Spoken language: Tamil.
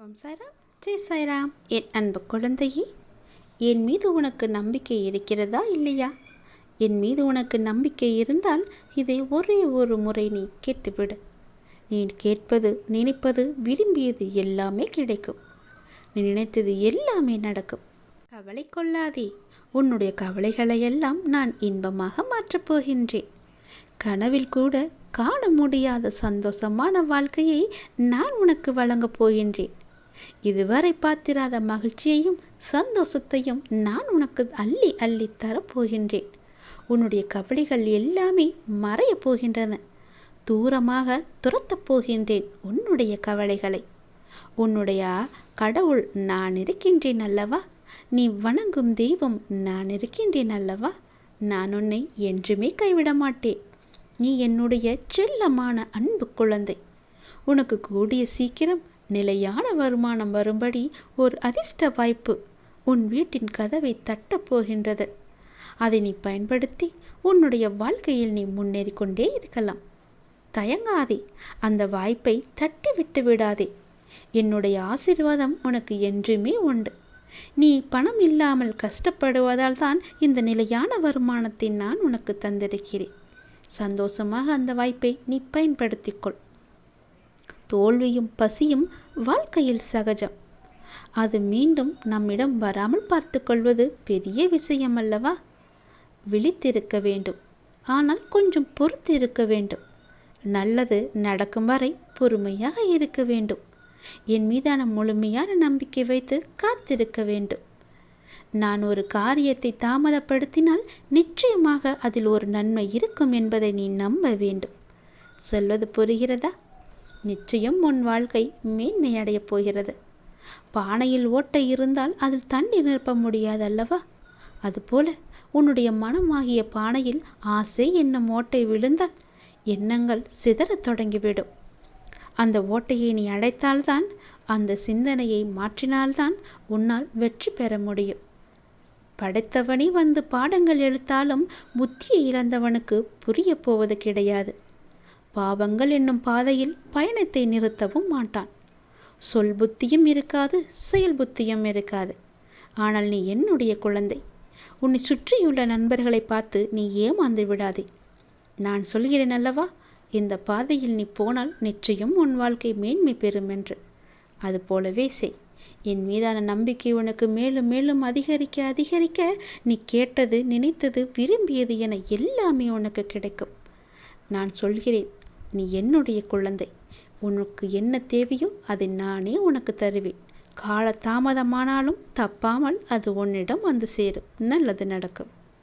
ஓம் சாய்ராம் ஜெய் சாய்ராம் என் அன்பு குழந்தையே என் மீது உனக்கு நம்பிக்கை இருக்கிறதா இல்லையா? என் மீது உனக்கு நம்பிக்கை இருந்தால் இதை ஒரே ஒரு முறை நீ கேட்டுவிடு. நீ கேட்பது நினைப்பது விரும்பியது எல்லாமே கிடைக்கும். நீ நினைத்தது எல்லாமே நடக்கும். கவலை கொள்ளாதே. உன்னுடைய கவலைகளை எல்லாம் நான் இன்பமாக மாற்றப் போகின்றேன். கனவில் கூட காண முடியாத சந்தோஷமான வாழ்க்கையை நான் உனக்கு வழங்கப் போகின்றேன். இதுவரை பார்த்திராத மகிழ்ச்சியையும் சந்தோஷத்தையும் நான் உனக்கு அள்ளி அள்ளி தரப்போகின்றேன். உன்னுடைய கவலைகள் எல்லாமே மறையப் போகின்றன. தூரமாக துரத்தப் போகின்றேன் உன்னுடைய கவலைகளை. உன்னுடைய கடவுள் நான் இருக்கின்றேன் அல்லவா? நீ வணங்கும் தெய்வம் நான் இருக்கின்றேன் அல்லவா? நான் உன்னை என்றுமே கைவிட மாட்டேன். நீ என்னுடைய செல்லமான அன்பு குழந்தை. உனக்கு கூடிய சீக்கிரம் நிலையான வருமானம் வரும்படி ஒரு அதிர்ஷ்ட வாய்ப்பு உன் வீட்டின் கதவை தட்டப் போகின்றது. அதை நீ பயன்படுத்தி உன்னுடைய வாழ்க்கையில் நீ முன்னேறி கொண்டே இருக்கலாம். தயங்காதே அந்த வாய்ப்பை தட்டி விட்டு விடாதே. என்னுடைய ஆசிர்வாதம் உனக்கு என்றுமே உண்டு. நீ பணம் இல்லாமல் கஷ்டப்படுவதால் தான் இந்த நிலையான வருமானத்தை நான் உனக்கு தந்திருக்கிறேன். சந்தோஷமாக அந்த வாய்ப்பை நீ பயன்படுத்திக்கொள் தோல்வியும் பசியும் வாழ்க்கையில் சகஜம். அது மீண்டும் நம்மிடம் வராமல் பார்த்து கொள்வது பெரிய விஷயம் அல்லவா விழித்திருக்க வேண்டும். ஆனால் கொஞ்சம் பொறுத்து இருக்க வேண்டும். நல்லது நடக்கும் வரை பொறுமையாக இருக்க வேண்டும். என் மீதான முழுமையான நம்பிக்கை வைத்து காத்திருக்க வேண்டும். நான் ஒரு காரியத்தை தாமதப்படுத்தினால் நிச்சயமாக அதில் ஒரு நன்மை இருக்கும் என்பதை நீ நம்ப வேண்டும். சொல்வது புரிகிறதா? நிச்சயம் உன் வாழ்க்கை மேன்மை அடையப் போகிறது. பானையில் ஓட்டை இருந்தால் அதில் தண்ணீர் நிரப்ப முடியாது அல்லவா அதுபோல உன்னுடைய மனமாகிய பானையில் ஆசை என்னும் ஓட்டை விழுந்தால் எண்ணங்கள் சிதறத் தொடங்கிவிடும். அந்த ஓட்டையை நீ அடைத்தால்தான் அந்த சிந்தனையை மாற்றினால்தான் உன்னால் வெற்றி பெற முடியும். படைத்தவனே வந்து பாடங்கள் எழுத்தாலும் புத்தியை இழந்தவனுக்கு புரிய போவது கிடையாது. பாவங்கள் என்னும் பாதையில் பயணத்தை நிறுத்தவும் மாட்டான். சொல் புத்தியும் இருக்காது செயல் புத்தியும் இருக்காது. ஆனால் நீ என்னுடைய குழந்தை. உன்னை சுற்றியுள்ள நண்பர்களை பார்த்து நீ ஏமாந்து விடாதே. நான் சொல்கிறேன் அல்லவா இந்த பாதையில் நீ போனால் நிச்சயம் உன் வாழ்க்கை மேன்மை பெறும் என்று. அது போலவே செய். என் மீதான நம்பிக்கை உனக்கு மேலும் மேலும் அதிகரிக்க அதிகரிக்க நீ கேட்டது நினைத்தது விரும்பியது என எல்லாமே உனக்கு கிடைக்கும். நான் சொல்கிறேன் நீ என்னுடைய குழந்தை. உனக்கு என்ன தேவையோ அதை நானே உனக்கு தருவேன். கால தாமதமானாலும் தப்பாமல் அது உன்னிடம் வந்து சேரும். நல்லது நடக்கும்.